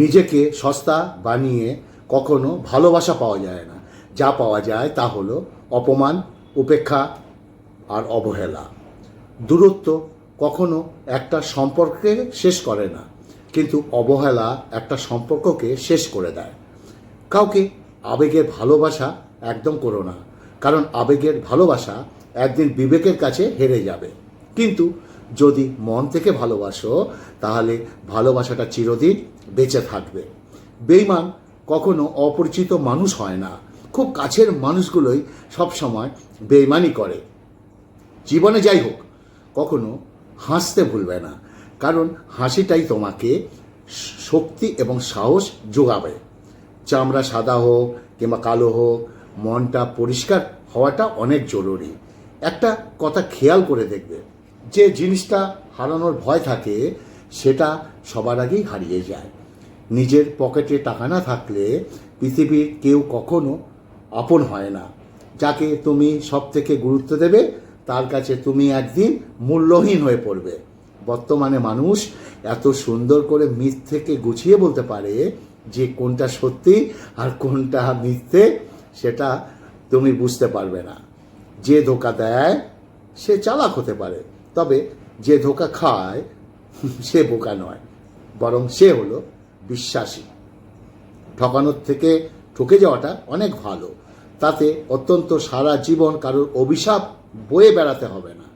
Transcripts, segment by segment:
নিজেকে সস্তা বানিয়ে কখনো ভালোবাসা পাওয়া যায় না। যা পাওয়া যায় তা হলো অপমান, উপেক্ষা আর অবহেলা। দূরত্ব কখনো একটা সম্পর্কে শেষ করে না, কিন্তু অবহেলা একটা সম্পর্ককে শেষ করে দেয়। কাউকে আবেগের ভালোবাসা একদম করো না, কারণ আবেগের ভালোবাসা একদিন বিবেকের কাছে হেরে যাবে। কিন্তু যদি মন থেকে ভালোবাসো, তাহলে ভালোবাসাটা চিরদিন বেঁচে থাকবে। বেইমান কখনো অপরিচিত মানুষ হয় না। খুব কাছের মানুষগুলোই সবসময় বেইমানি করে। জীবনে যাই হোক, কখনো হাসতে ভুলবে না। কারণ হাসিটাই তোমাকে শক্তি এবং সাহস যোগাবে। চামড়া সাদা হোক কিংবা কালো হোক, মনটা পরিষ্কার হওয়াটা অনেক জরুরি। একটা কথা খেয়াল করে দেখবে যে জিনিসটা হারানোর ভয় থাকে, সেটা সবার আগেই হারিয়ে যায়। নিজের পকেটে টাকা না থাকলে পৃথিবীর কেউ কখনো আপন হয় না। যাকে তুমি সব থেকে গুরুত্ব দেবে, তার কাছে তুমি একদিন মূল্যহীন হয়ে পড়বে। বর্তমানে মানুষ এত সুন্দর করে মিথ্যেকে গুছিয়ে বলতে পারে যে কোনটা সত্যি আর কোনটা মিথ্যে, সেটা তুমি বুঝতে পারবে না। যে ধোকা দেয়, সে চালাক হতে পারে। তবে যে ধোকা খায়, সে বোকা নয়, বরং সে হলো বিশ্বাসী। ঠকানোর থেকে ঠকে যাওয়াটা অনেক ভালো, তাতে অত্যন্ত সারা জীবন কারোর অভিশাপ বয়ে বেড়াতে হবে না।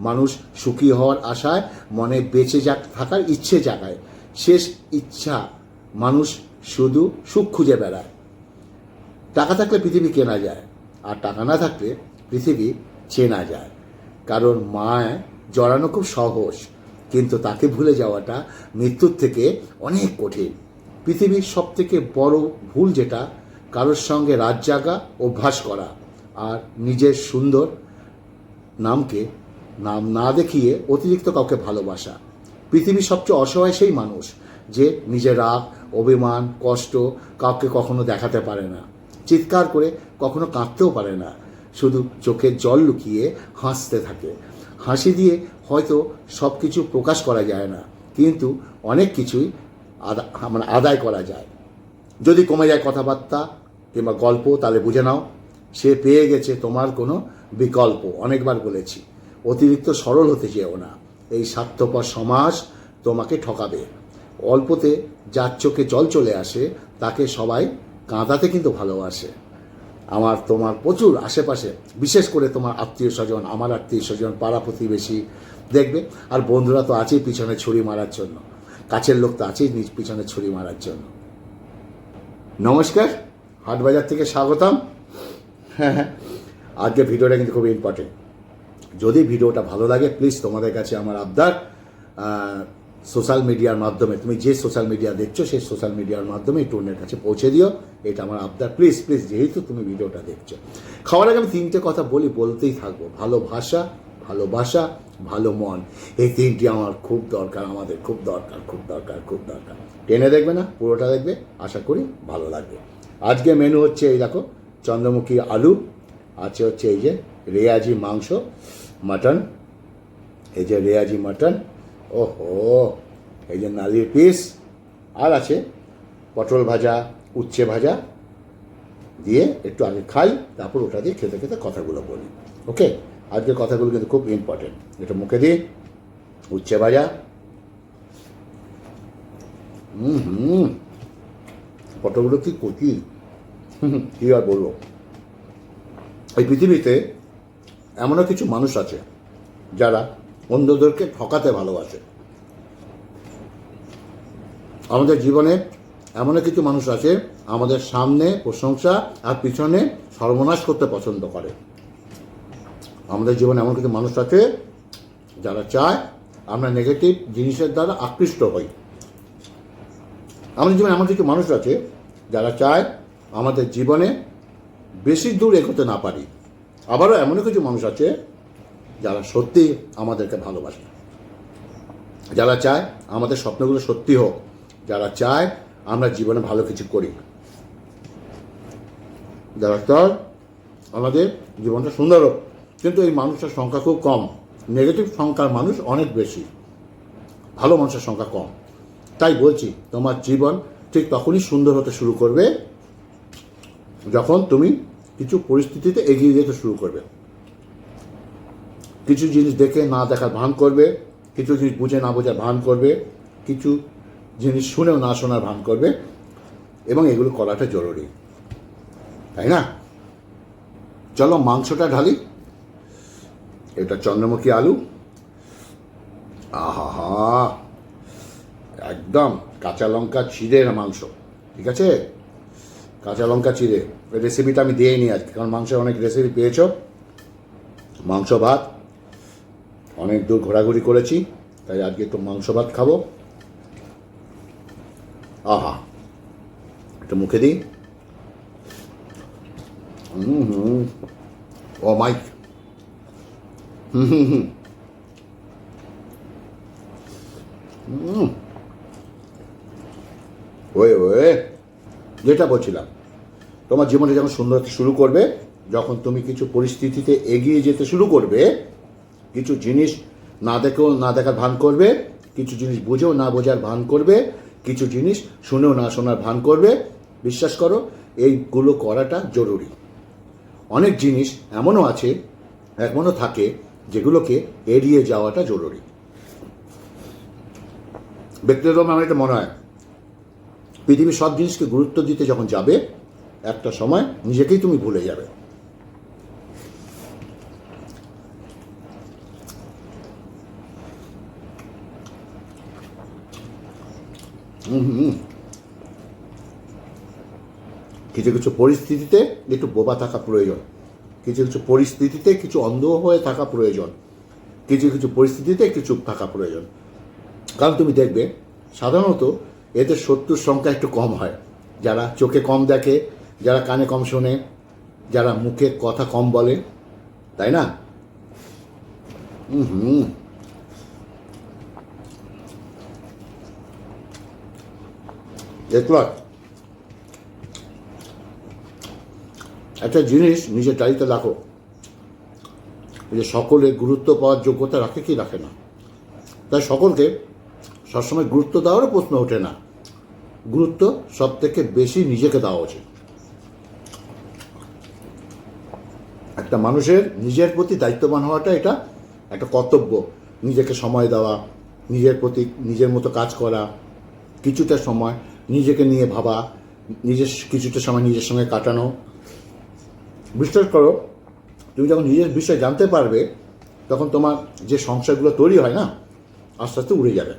মানুষ সুখী হওয়ার আশায় মনে বেঁচে যাক, থাকার ইচ্ছে জাগায়। শেষ ইচ্ছা, মানুষ শুধু সুখ খুঁজে বেড়ায়। টাকা থাকলে পৃথিবী কেনা যায়, আর টাকা না থাকলে পৃথিবী চেনা যায়। কারণ মায় জড়ানো খুব সহজ, কিন্তু তাকে ভুলে যাওয়াটা মৃত্যুর থেকে অনেক কঠিন। পৃথিবীর সব থেকে বড় ভুল যেটা, কারোর সঙ্গে রাত জাগা, অভ্যাস করা, আর নিজের সুন্দর নামকে নাম না দেখিয়ে অতিরিক্ত কাউকে ভালোবাসা। পৃথিবীর সবচেয়ে অসহায় সেই মানুষ, যে নিজের রাগ, অভিমান, কষ্ট কাউকে কখনো দেখাতে পারে না, চিৎকার করে কখনো কাঁদতেও পারে না, শুধু চোখের জল লুকিয়ে হাসতে থাকে। হাসি দিয়ে হয়তো সব কিছু প্রকাশ করা যায় না। কিন্তু অনেক কিছুই আদা মানে আদায় করা যায়। যদি কমে যায় কথাবার্তা কিংবা গল্প, তাহলে বুঝে নাও, সে পেয়ে গেছে তোমার কোনো বিকল্প। অনেকবার বলেছি, অতিরিক্ত সরল হতে চেও না। এই স্বার্থপর সমাজ তোমাকে ঠকাবে। অল্পতে যার চোখে জল চলে আসে, তাকে সবাই কাঁদাতে কিন্তু ভালোবাসে। আমার তোমার প্রচুর আশেপাশে, বিশেষ করে তোমার আত্মীয় স্বজন, আমার আত্মীয় স্বজন, পাড়া প্রতিবেশী, দেখবে? আর বন্ধুরা তো আছেই পিছনে ছুরি মারার জন্য। কাছের লোক তো আছেই নিজ পিছনে ছুরি মারার জন্য। নমস্কার, হাটবাজার থেকে স্বাগতম। হ্যাঁ হ্যাঁ আজকে ভিডিওটা কিন্তু খুব ইম্পর্টেন্ট যদি ভিডিওটা ভালো লাগে প্লিজ তোমাদের কাছে আমার আবদার সোশ্যাল মিডিয়ার মাধ্যমে, তুমি যে সোশ্যাল মিডিয়া দেখছ, সেই সোশ্যাল মিডিয়ার মাধ্যমে একটু অন্যের কাছে পৌঁছে দিও। এটা আমার আবদার। প্লিজ প্লিজ যেহেতু তুমি ভিডিওটা দেখছ। খাওয়ার আগে আমি তিনটে কথা বলি, বলতেই থাকব। ভালো ভাষা ভালোবাসা ভালো মন। এই তিনটি আমার খুব দরকার, আমাদের খুব দরকার খুব দরকার খুব দরকার। টেনে দেখবে না? পুরোটা দেখবে? আশা করি ভালো লাগবে। আজকে মেনু হচ্ছে এই দেখো, চন্দ্রমুখী আলু, আছে হচ্ছে এই যে রেয়াজি মাংস, মাটন। এই যে রেয়াজি মাটন ওহো, এই যে নালির পিস, আর আছে পটল ভাজা, উচ্ছে ভাজা, দিয়ে একটু আমি খাই, তারপর ওটা দিয়ে খেতে খেতে কথাগুলো বলি, ওকে? আজকের কথাগুলো কিন্তু খুব ইম্পর্টেন্ট এটা মুখে দিই উচ্ছে ভাজা। হুম হুম, পটলগুলো কি কচি? কি আর বলব? এই পৃথিবীতে এমনও কিছু মানুষ আছে যারা অন্যদেরকে ঠকাতে ভালোবাসে। আমাদের জীবনে এমন কিছু মানুষ আছে, আমাদের সামনে প্রশংসা আর পিছনে সর্বনাশ করতে পছন্দ করে। আমাদের জীবনে এমন কিছু মানুষ আছে, যারা চায় আমরা নেগেটিভ জিনিসের দ্বারা আকৃষ্ট হই। আমাদের জীবনে এমন কিছু মানুষ আছে, যারা চায় আমাদের জীবনে বেশি দূর এগোতে না পারি। আবারও এমনও কিছু মানুষ আছে যারা সত্যি আমাদেরকে ভালোবাসে। যারা চায় আমাদের স্বপ্নগুলো সত্যি হোক, যারা চায় আমরা জীবনে ভালো কিছু করি। যারা চায় আমাদের জীবনটা সুন্দর হোক, কিন্তু এই মানুষের সংখ্যা খুব কম। নেগেটিভ সংখ্যার মানুষ অনেক বেশি। ভালো মানুষের সংখ্যা কম। তাই বলছি, তোমার জীবন ঠিক তখনই সুন্দর হতে শুরু করবে, যখন তুমি কিছু পরিস্থিতিতে এগিয়ে যেতে শুরু করবে। কিছু জিনিস দেখে না দেখার ভান করবে, কিছু জিনিস বুঝে না বোঝার ভান করবে, কিছু জিনিস শুনেও না শোনার ভান করবে, এবং এগুলো করাটা জরুরি। তাই না? চলো মাংসটা ঢালি। এটা চন্দ্রমুখী আলু। আহা একদম কাঁচা লঙ্কা চিড়ের মাংস। ঠিক আছে? কাঁচা লঙ্কা চিড়ে। রেসিপিটা আমি দিয়েই নি আজকে, কারণ মাংসের অনেক রেসিপি পেয়েছ। মাংস ভাত অনেক দূর ঘোরাঘুরি করেছি, তাই আজকে একটু মাংস ভাত খাব। আহা, একটু মুখে দিই। হুম হুম। ও, মাইক। হুম ওয়ে ওয়ে, যেটা বলছিলাম, তোমার জীবনে যখন সুন্দর শুরু করবে, যখন তুমি কিছু পরিস্থিতিতে এগিয়ে যেতে শুরু করবে কিছু জিনিস না দেখেও না দেখার ভান করবে, কিছু জিনিস বুঝেও না বোঝার ভান করবে, কিছু জিনিস শুনেও না শোনার ভান করবে। বিশ্বাস করো, এইগুলো করাটা জরুরি। অনেক জিনিস এমনও আছে, এমনও থাকে যেগুলোকে এড়িয়ে যাওয়াটা জরুরি। ব্যক্তিগত আমার এটা মনে হয়, পৃথিবীর সব জিনিসকে গুরুত্ব দিতে যখন যাবে, একটা সময় নিজেকেই তুমি ভুলে যাবে। কিছু কিছু পরিস্থিতিতে একটু বোবা থাকা প্রয়োজন। কিছু কিছু পরিস্থিতিতে কিছু অন্ধ হয়ে থাকা প্রয়োজন। কিছু কিছু পরিস্থিতিতে একটু চুপ থাকা প্রয়োজন। কারণ তুমি দেখবে, সাধারণত এদের শত্রুর সংখ্যা একটু কম হয়। যারা চোখে কম দেখে, যারা কানে কম শোনে, যারা মুখে কথা কম বলে, তাই না? হুম। দেখলাম একটা জিনিস নিজের ডায়েরিতে রাখো। যে সকলে গুরুত্ব পাওয়ার যোগ্যতা রাখে কি রাখে না। তাই সকলকে সবসময় গুরুত্ব দেওয়ারও প্রশ্ন ওঠে না। গুরুত্ব সব থেকে বেশি নিজেকে দেওয়া উচিত। একটা মানুষের নিজের প্রতি দায়িত্ববান হওয়াটা এটা একটা কর্তব্য। নিজেকে সময় দেওয়া, নিজের প্রতি নিজের মতো কাজ করা, কিছুটা সময় নিজেকে নিয়ে ভাবা, নিজের কিছুটা সময় নিজের সঙ্গে কাটানো। বিশ্বাস করো, তুমি যখন নিজের বিষয় জানতে পারবে, তখন তোমার যে সংসারগুলো তৈরি হয় না, আস্তে আস্তে উড়ে যাবে।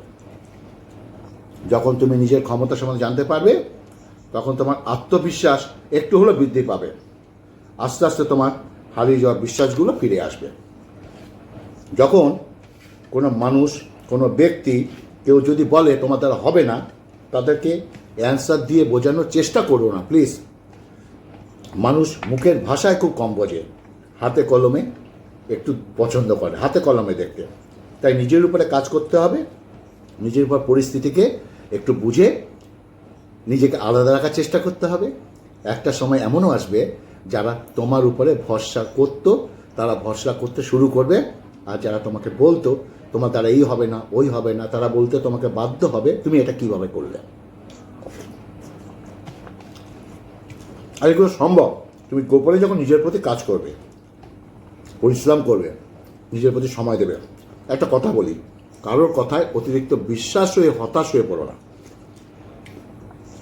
যখন তুমি নিজের ক্ষমতা সম্বন্ধে জানতে পারবে, তখন তোমার আত্মবিশ্বাস একটু হলেও বৃদ্ধি পাবে। আস্তে আস্তে তোমার হারিয়ে যাওয়া বিশ্বাসগুলো ফিরে আসবে। যখন কোনো মানুষ, কোনো ব্যক্তি কেউ যদি বলে তোমার দ্বারা হবে না, তাদেরকে অ্যান্সার দিয়ে বোঝানোর চেষ্টা করো না প্লিজ মানুষ মুখের ভাষায় খুব কম বোঝে। হাতে কলমে একটু পছন্দ করে, হাতে কলমে দেখতে। তাই নিজের উপরে কাজ করতে হবে, নিজের উপর পরিস্থিতিকে একটু বুঝে নিজেকে আলাদা রাখার চেষ্টা করতে হবে। একটা সময় এমনও আসবে, যারা তোমার উপরে ভরসা করতো, তারা ভরসা করতে শুরু করবে, আর যারা তোমাকে বলতো, তোমার দ্বারা এই হবে না, ওই হবে না, তারা বলতে তোমাকে বাধ্য হবে, তুমি এটা কীভাবে করলে? আর এগুলো সম্ভব। তুমি গোপনে যখন নিজের প্রতি কাজ করবে, পরিশ্রম করবে, নিজের প্রতি সময় দেবে, একটা কথা বলি, কারোর কথায় অতিরিক্ত বিশ্বাস হয়ে, হতাশ হয়ে পড়ো না।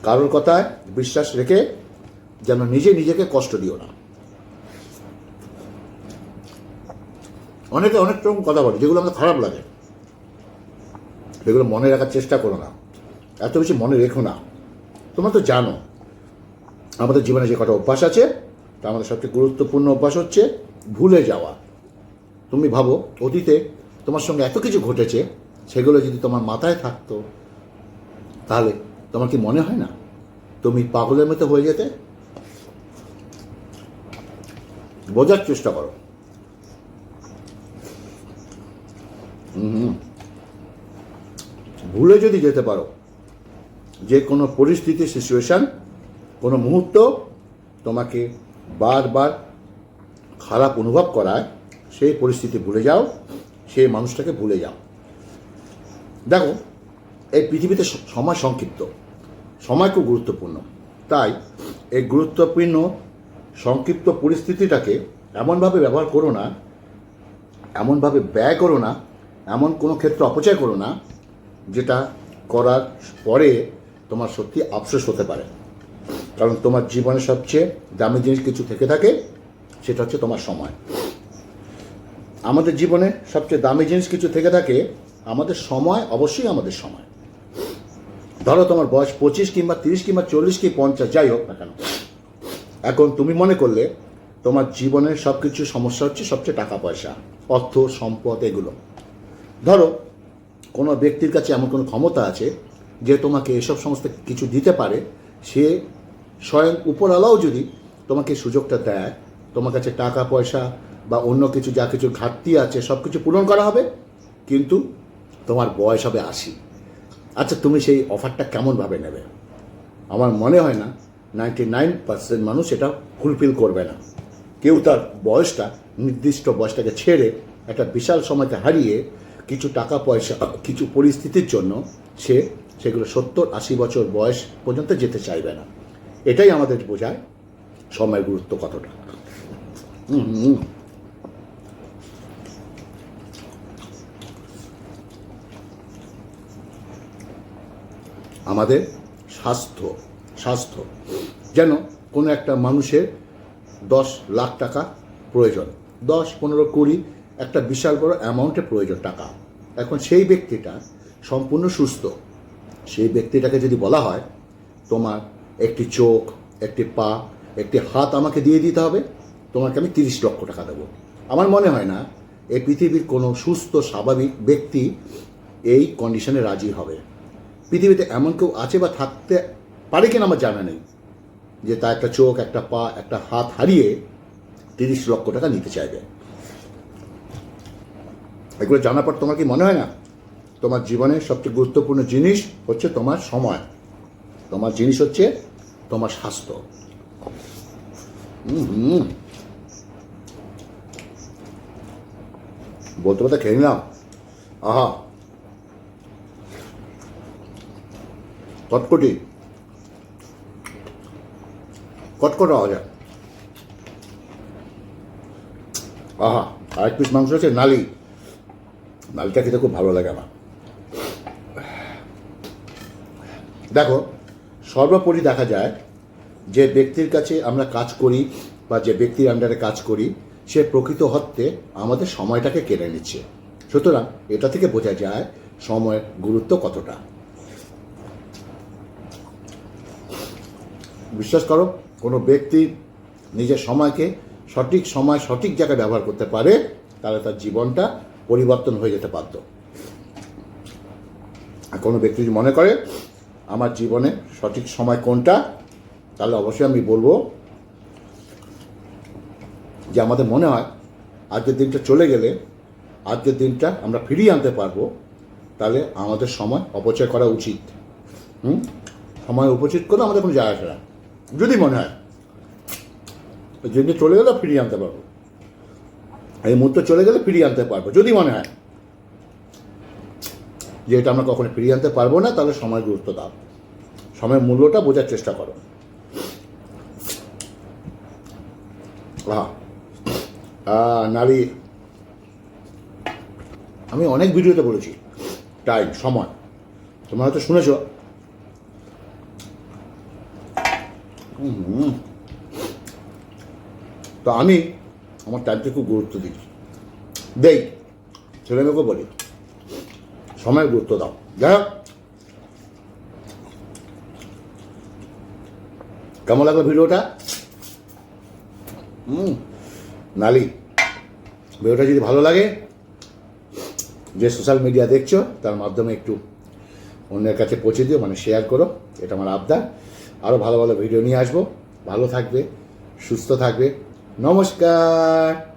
কারোর কথায় বিশ্বাস রেখে যেন নিজে নিজেকে কষ্ট দিও না। অনেকে অনেক রকম কথা বলে, যেগুলো আমাদের খারাপ লাগে। সেগুলো মনে রাখার চেষ্টা করো না। এত বেশি মনে রেখো না। তোমরা তো জানো। আমাদের জীবনে যে কটা অভ্যাস আছে, তা আমাদের সবচেয়ে গুরুত্বপূর্ণ অভ্যাস হচ্ছে ভুলে যাওয়া। তুমি ভাবো, অতীতে তোমার সঙ্গে এত কিছু ঘটেছে, সেগুলো যদি তোমার মাথায় থাকতো, তাহলে তোমার কি মনে হয় না? তুমি পাগলের মতো হয়ে যেতে? বোঝার চেষ্টা করো। ভুলে যদি যেতে পারো, যে কোনো পরিস্থিতি সিচুয়েশান কোনো মুহূর্ত তোমাকে বারবার খারাপ অনুভব করায় সেই পরিস্থিতি ভুলে যাও সেই মানুষটাকে ভুলে যাও। দেখো, এই পৃথিবীতে সময় সংক্ষিপ্ত। সময় খুব গুরুত্বপূর্ণ। তাই এই গুরুত্বপূর্ণ, সংক্ষিপ্ত পরিস্থিতিটাকে এমনভাবে ব্যবহার করো না, এমনভাবে ব্যয় করো না, এমন কোনো ক্ষেত্রে অপচয় করো না, যেটা করার পরে তোমার সত্যি আফসোস হতে পারে। কারণ তোমার জীবনে সবচেয়ে দামি জিনিস কিছু থেকে থাকে, সেটা হচ্ছে তোমার সময়। আমাদের জীবনে সবচেয়ে দামি জিনিস কিছু থেকে থাকে, আমাদের সময়, অবশ্যই আমাদের সময়। ধরো তোমার বয়স পঁচিশ কিংবা তিরিশ কিংবা চল্লিশ কি পঞ্চাশ, যাই হোক না কেন। এখন তুমি মনে করলে তোমার জীবনের সব কিছু সমস্যা হচ্ছে সবচেয়ে টাকা পয়সা, অর্থ, সম্পদ এগুলো। ধরো, কোনো ব্যক্তির কাছে এমন কোনো ক্ষমতা আছে যে তোমাকে এসব সমস্ত কিছু দিতে পারে, সে স্বয়ং উপরওয়ালাও যদি তোমাকে সুযোগটা দেয়, তোমার কাছে টাকা, পয়সা বা অন্য কিছু, যা কিছু ঘাটতি আছে সব কিছু পূরণ করা হবে, কিন্তু তোমার বয়স হবে আশি। আচ্ছা তুমি সেই অফারটা কেমনভাবে নেবে? আমার মনে হয় না নাইনটি নাইন পার্সেন্ট মানুষ এটা ফুলফিল করবে না। কেউ তার বয়সটা, নির্দিষ্ট বয়সটাকে ছেড়ে একটা বিশাল সময়কে হারিয়ে কিছু টাকা, পয়সা, কিছু পরিস্থিতির জন্য সে সেগুলো সত্তর আশি বছর বয়স পর্যন্ত যেতে চাইবে না। এটাই আমাদের বোঝায় সময়ের গুরুত্ব কতটা। আমাদের স্বাস্থ্য স্বাস্থ্য। যেন কোনো একটা মানুষের দশ লাখ টাকা প্রয়োজন, দশ, পনেরো, কুড়ি, একটা বিশাল বড় অ্যামাউন্টের প্রয়োজন টাকা। এখন সেই ব্যক্তিটা সম্পূর্ণ সুস্থ। সেই ব্যক্তিটাকে যদি বলা হয়, তোমার একটি চোখ, একটি পা, একটি হাত আমাকে দিয়ে দিতে হবে। তোমাকে আমি তিরিশ লক্ষ টাকা দেবো। আমার মনে হয় না এই পৃথিবীর কোনো সুস্থ, স্বাভাবিক ব্যক্তি এই কন্ডিশনে রাজি হবে। পৃথিবীতে এমন কেউ আছে বা থাকতে পারে কিনা আমার জানা নেই। যে তার একটা চোখ, একটা পা, একটা হাত হারিয়ে তিরিশ লক্ষ টাকা নিতে চাইবে। এগুলো জানার পর তোমার কি মনে হয় না? তোমার জীবনের সবচেয়ে গুরুত্বপূর্ণ জিনিস হচ্ছে তোমার সময়। তোমার জিনিস হচ্ছে তোমার স্বাস্থ্য। হুম বলতে বলতে খেয়ে নিলাম। আহা। কটকটি। কটকট আওয়াজ। আহা, আরেক পিস মাংস আছে, নালি। নালিটা খেতে খুব ভালো লাগে আমার। দেখো সর্বোপরি দেখা যায় যে ব্যক্তির কাছে আমরা কাজ করি বা যে ব্যক্তির আন্ডারে কাজ করি, সে প্রকৃত হত্যে আমাদের সময়টাকে কেড়ে নিচ্ছে। সুতরাং এটা থেকে বোঝা যায় সময়ের গুরুত্ব কতটা। বিশ্বাস করো, কোনো ব্যক্তি নিজের সময়কে সঠিক সময় সঠিক জায়গায় ব্যবহার করতে পারে, তাহলে তার জীবনটা পরিবর্তন হয়ে যেতে পারত কোনো ব্যক্তি যদি মনে করে আমার জীবনে সঠিক সময় কোনটা, তাহলে অবশ্যই আমি বলব যে আমাদের মনে হয় আজকের দিনটা চলে গেলে, আজকের দিনটা আমরা ফিরিয়ে আনতে পারব, তাহলে আমাদের সময় অপচয় করা উচিত। হুম? সময় উপচিত করে আমাদের কোনো যায় আসে না। যদি মনে হয় দিনটা চলে গেলে ফিরিয়ে আনতে পারব। এই মুহূর্তে চলে গেলে ফিরিয়ে আনতে পারব, যদি মনে হয়। যে এটা আমরা কখনো ফিরিয়ে আনতে পারব না, তাহলে সময় গুরুত্ব দাও। সময়ের মূল্যটা বোঝার চেষ্টা করো। নারী। আমি অনেক ভিডিওতে বলেছি। টাইম, সময়। তোমরা হয়তো শুনেছ। তো আমি আমার টাইমকে খুব গুরুত্ব দিই দেই ছেলে মেয়েকে বলি। সময় গুরুত্ব দাও। যাই হোক। কেমন লাগল ভিডিওটা? হুম। নালি, ভিডিওটা যদি ভালো লাগে, যে সোশ্যাল মিডিয়া দেখছ, তার মাধ্যমে একটু অন্যের কাছে পৌঁছে দিও মানে শেয়ার করো, এটা আমার আবদার। আরও ভালো ভালো ভিডিও নিয়ে আসব। ভালো থাকবে, সুস্থ থাকবে। নমস্কার।